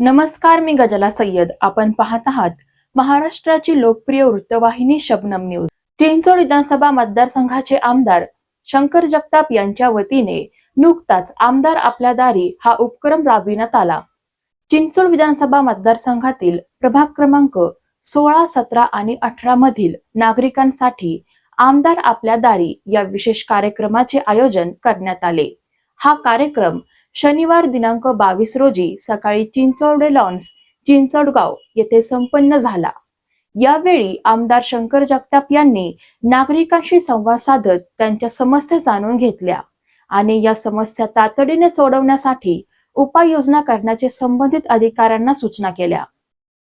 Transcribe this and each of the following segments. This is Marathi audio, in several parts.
नमस्कार मी गजला सय्यद. आपण पाहत आहात महाराष्ट्राची लोकप्रिय वृत्तवाहिनी शबनम न्यूज. चिंचोड विधानसभा मतदारसंघाचे आमदार शंकर जगताप यांच्या वतीने नुकताच आमदार आपल्या दारी हा उपक्रम राबविण्यात आला. चिंचोड विधानसभा मतदारसंघातील प्रभाग क्रमांक सोळा सतरा आणि अठरा मधील नागरिकांसाठी आमदार आपल्या दारी या विशेष कार्यक्रमाचे आयोजन करण्यात आले. हा कार्यक्रम शनिवार दिनांक बावीस रोजी सकाळी चिंचवड लॉन्स चिंचोडगाव येथे संपन्न झाला. यावेळी आमदार शंकर जगताप यांनी नागरिकांशी संवाद साधत त्यांच्या समस्या जाणून घेतल्या आणि या समस्या तातडीने सोडवण्यासाठी उपाययोजना करण्याचे संबंधित अधिकाऱ्यांना सूचना केल्या.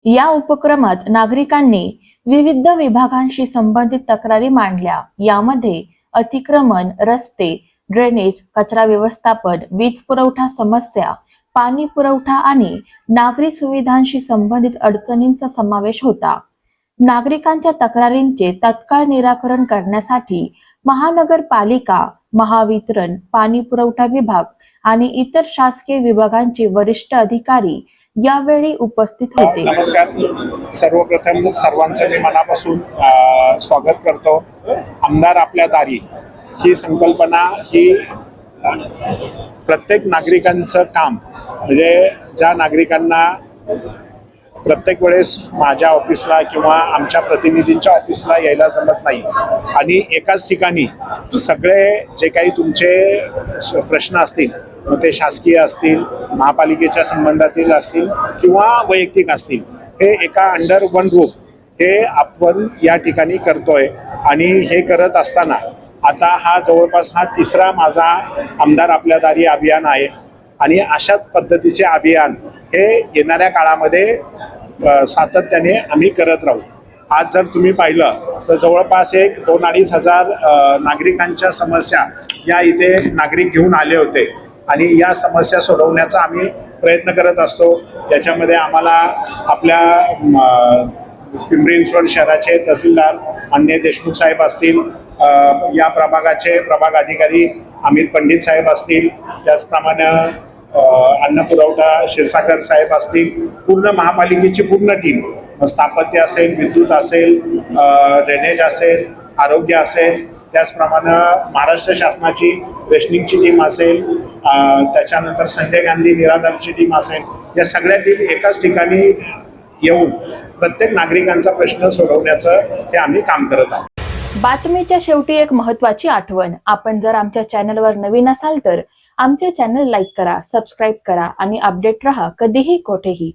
या उपक्रमात नागरिकांनी विविध विभागांशी संबंधित तक्रारी मांडल्या. यामध्ये अतिक्रमण रस्ते ड्रेनेज कचरा व्यवस्थापन वीज पुरवठा समस्या पाणी पुरवठा आणि नागरी सुविधांशी संबंधित अडचणींचा समावेश होता. नागरिकांच्या तक्रारींचे तत्काळ निराकरण करण्यासाठी महानगरपालिका महावितरण पाणी पुरवठा विभाग आणि इतर शासकीय विभागांचे वरिष्ठ अधिकारी यावेळी उपस्थित होते. नमस्कार. सर्वप्रथम सर्वांचं मी मनापासून स्वागत करतो. आमदार आपल्या दारी ही संकल्पना ही प्रत्येक नागरिकांचं काम. म्हणजे ज्या नागरिकांना प्रत्येक वेळेस माझ्या ऑफिसला किंवा आमच्या प्रतिनिधींच्या ऑफिसला यायला जमत नाही. आणि एकाच ठिकाणी सगळे जे काही तुमचे प्रश्न असतील मग ते शासकीय असतील महापालिकेच्या संबंधातील असतील किंवा वैयक्तिक असतील हे एका अंडर वन रूप हे आपण या ठिकाणी करतोय. आणि हे करत असताना आता हा जवळपास हा तिसरा माझा आमदार आपल्या दारी अभियान आहे. आणि अशाच पद्धतीचे अभियान हे येणाऱ्या काळामध्ये सातत्याने आम्ही करत राहू. आज जर तुम्ही पाहिलं तर जवळपास एक दोन अडीच हजार नागरिकांच्या समस्या या इथे नागरिक घेऊन आले होते. आणि या समस्या सोडवण्याचा आम्ही प्रयत्न करत असतो. याच्यामध्ये आम्हाला आपल्या पिंपरी चिंचवड शहराचे तहसीलदार अन्य देशमुख साहेब असतील. या प्रभागाचे प्रभाग अधिकारी अमित पंडित साहेब असतील. त्याचप्रमाणे अन्न पुरवठा क्षीरसागर साहेब असतील. पूर्ण महापालिकेची पूर्ण टीम स्थापत्य असेल विद्युत असेल ड्रेनेज असेल आरोग्य असेल. त्याचप्रमाणे महाराष्ट्र शासनाची रेशनिंगची टीम असेल. त्याच्यानंतर संजय गांधी निराधारची टीम असेल. या सगळ्या टीम एकाच ठिकाणी येऊन प्रत्येक नागरिकांचा प्रश्न सोडवण्याचं हे आम्ही काम करत आहोत. बातमीच्या शेवटी एक महत्वाची आठवण. आपण जर आमच्या चॅनलवर नवीन असाल तर आमचे चॅनल लाईक करा सबस्क्राईब करा आणि अपडेट रहा कधीही कोठेही.